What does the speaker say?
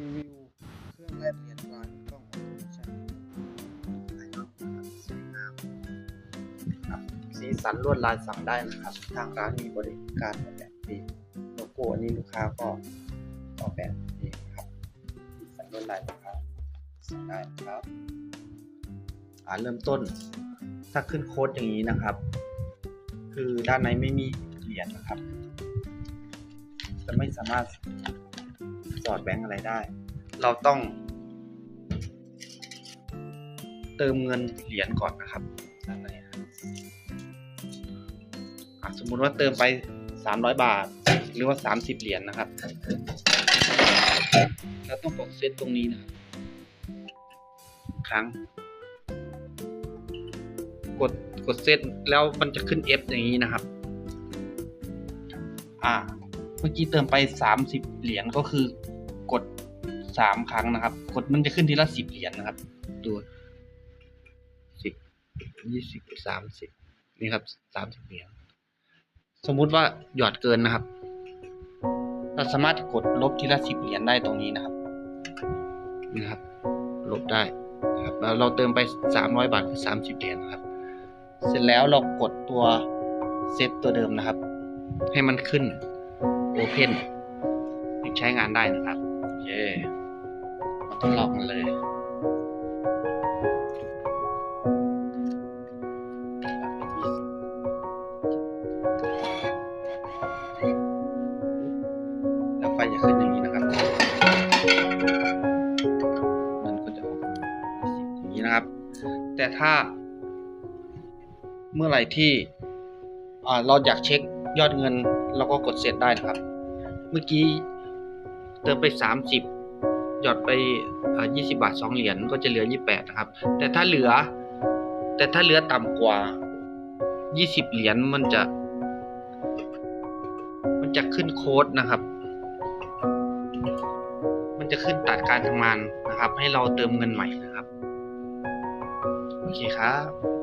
รีวิวเครื่องแลกเหรียญร้านกล้องออโต้มิชั่นภายนอกนะครับสวยงามครับสีสันลวดลายสั่งได้นะครับ ทางร้านมีบริการออกแบบฟรีโลโก้อันนี้ลูกค้าก็ออกแบบเองครับสีสันลวดลายลูกค้าสั่งได้ครับอ่าเริ่มต้นถ้าขึ้นโค้ดอย่างนี้นะครับ คือด้านในไม่มีเหรียญนะครับ จะไม่สามารถ สอดแบงค์อะไรได้ เราต้อง เติมเงินเหรียญก่อนนะครับสมมุติว่าเติมไป 300 บาท หรือว่า 30 เหรียญนะครับ เราต้องกดเซตตรงนี้นะครับ ครั้ง กดกดเซตแล้วมันจะขึ้น F อย่างนี้นะครับ อ่า เมื่อกี้เติมไป 30 เหรียญก็คือกด 3 ครั้งนะครับ กดมันจะขึ้นทีละ 10 เหรียญนะครับดูสิบยี่สิบสามสิบนี่ครับสามสิบเหรียญสมมุติว่าหยอดเกินนะครับ เราสามารถกดลบทีละสิบเหรียญได้ตรงนี้นะครับนี่นะครับ ลบได้นะครับเราเติมไปสามร้อยบาทคือสามสิบเหรียญนะครับ เสร็จแล้วเรากดตัวเซตตัวเดิมนะครับ ให้มันขึ้น Open ถึงใช้งานได้นะครับโอเคมาทดลองกันเลยแล้วไฟจะขึ้นอย่างนี้นะครับ มันก็จะออกอย่างนี้นะครับ แต่ถ้าเมื่อไหร่ที่เราอยากเช็ค ยอดเงินเราก็กดเสร็จได้นะครับ เมื่อกี้เติมไป 30 หยอดไปอ่า20 บาท 2 เหรียญก็จะเหลือ 28 นะครับ แต่ถ้าเหลือ แต่ถ้าเหลือต่ำกว่า 20 เหรียญมันจะ มันจะขึ้นโค้ดนะครับ มันจะขึ้นตัดการทำงานนะครับ ให้เราเติมเงินใหม่นะครับ โอเคครับ